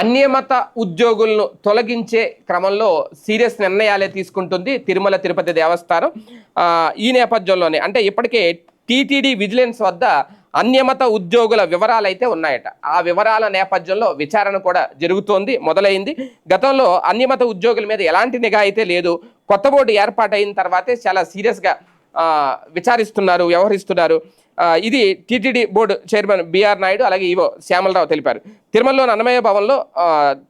అన్యమత ఉద్యోగులను తొలగించే క్రమంలో సీరియస్ నిర్ణయాలే తీసుకుంటుంది తిరుమల తిరుపతి దేవస్థానం. ఈ నేపథ్యంలోనే అంటే ఇప్పటికే టీటీడీ విజిలెన్స్ వద్ద అన్యమత ఉద్యోగుల వివరాలు అయితే ఉన్నాయట. ఆ వివరాల నేపథ్యంలో విచారణ కూడా జరుగుతోంది మొదలైంది. గతంలో అన్యమత ఉద్యోగుల మీద ఎలాంటి నిఘా అయితే లేదు. కొత్త బోర్డు ఏర్పాటైన తర్వాతే చాలా సీరియస్గా విచారిస్తున్నారు వ్యవహరిస్తున్నారు. ఇది TTD board chairman BR Naidu అలాగే ఈవో శ్యామలరావు తెలిపారు. తిరుమలలోని అన్నమయ్య భవన్లో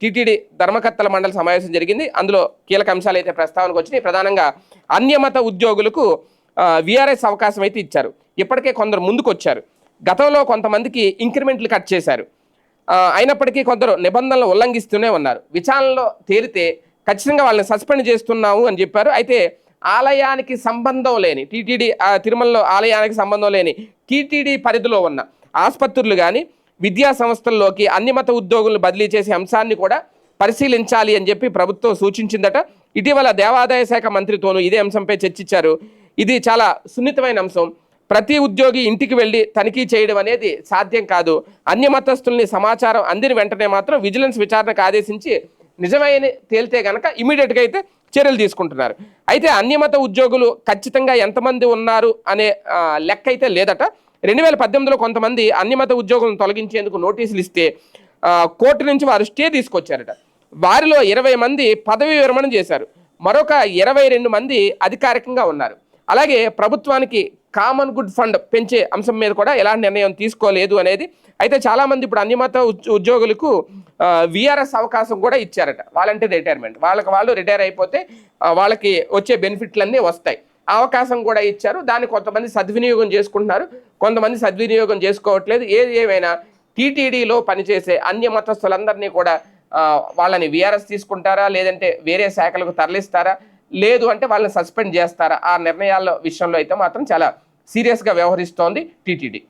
టీటీడీ ధర్మకర్తల మండలి సమావేశం జరిగింది. అందులో కీలక అంశాలు అయితే ప్రస్తావనకు వచ్చినాయి. ప్రధానంగా అన్యమత ఉద్యోగులకు విఆర్ఎస్ అవకాశం అయితే ఇచ్చారు. ఇప్పటికే కొందరు ముందుకు వచ్చారు గతంలో కొంతమందికి ఇంక్రిమెంట్లు కట్ చేశారు. అయినప్పటికీ కొందరు నిబంధనలు ఉల్లంఘిస్తూనే ఉన్నారు. విచారణలో తేలితే ఖచ్చితంగా వాళ్ళని సస్పెండ్ చేస్తున్నాము అని చెప్పారు. అయితే ఆలయానికి సంబంధం లేని టీటీడీ తిరుమలలో ఆలయానికి సంబంధం లేని టీటీడీ పరిధిలో ఉన్న ఆసుపత్రులు కానీ విద్యా సంస్థల్లోకి అన్యమత ఉద్యోగులను బదిలీ చేసే అంశాన్ని కూడా పరిశీలించాలి అని చెప్పి ప్రభుత్వం సూచించిందట. ఇటీవల దేవాదాయ శాఖ మంత్రితోనూ ఇదే అంశంపై చర్చించారు. ఇది చాలా సున్నితమైన అంశం. ప్రతి ఉద్యోగి ఇంటికి వెళ్ళి తనిఖీ చేయడం అనేది సాధ్యం కాదు. అన్య మతస్థుల్ని సమాచారం అందిన వెంటనే మాత్రం విజిలెన్స్ విచారణకు ఆదేశించి నిజమైన తేలితే గనక ఇమీడియట్గా అయితే చర్యలు తీసుకుంటున్నారు. అయితే అన్యమత ఉద్యోగులు ఖచ్చితంగా ఎంతమంది ఉన్నారు అనే లెక్క అయితే లేదట. రెండు వేల పద్దెనిమిదిలో కొంతమంది అన్యమత ఉద్యోగులను తొలగించేందుకు నోటీసులు ఇస్తే కోర్టు నుంచి వారు స్టే తీసుకొచ్చారట. వారిలో ఇరవై మంది పదవి విరమణ చేశారు. మరొక ఇరవై రెండు మంది అధికారికంగా ఉన్నారు. అలాగే ప్రభుత్వానికి కామన్ గుడ్ ఫండ్ పెంచే అంశం మీద కూడా ఎలాంటి నిర్ణయం తీసుకోలేదు అనేది. అయితే చాలామంది ఇప్పుడు అన్ని మత ఉద్యోగులకు విఆర్ఎస్ అవకాశం కూడా ఇచ్చారట. Volunteer retirement. వాళ్ళకి వాళ్ళు రిటైర్ అయిపోతే వాళ్ళకి వచ్చే బెనిఫిట్లన్నీ వస్తాయి. అవకాశం కూడా ఇచ్చారు. దాన్ని కొంతమంది సద్వినియోగం చేసుకుంటున్నారు. కొంతమంది సద్వినియోగం చేసుకోవట్లేదు. ఏది ఏమైనా టీటీడీలో పనిచేసే అన్య మతస్థులందరినీ కూడా వాళ్ళని విఆర్ఎస్ తీసుకుంటారా? లేదంటే వేరే శాఖలకు తరలిస్తారా? లేదు అంటే వాళ్ళని సస్పెండ్ చేస్తారా? ఆ నిర్ణయాల విషయంలో అయితే మాత్రం చాలా సీరియస్గా వ్యవహరిస్తోంది టీటీడీ.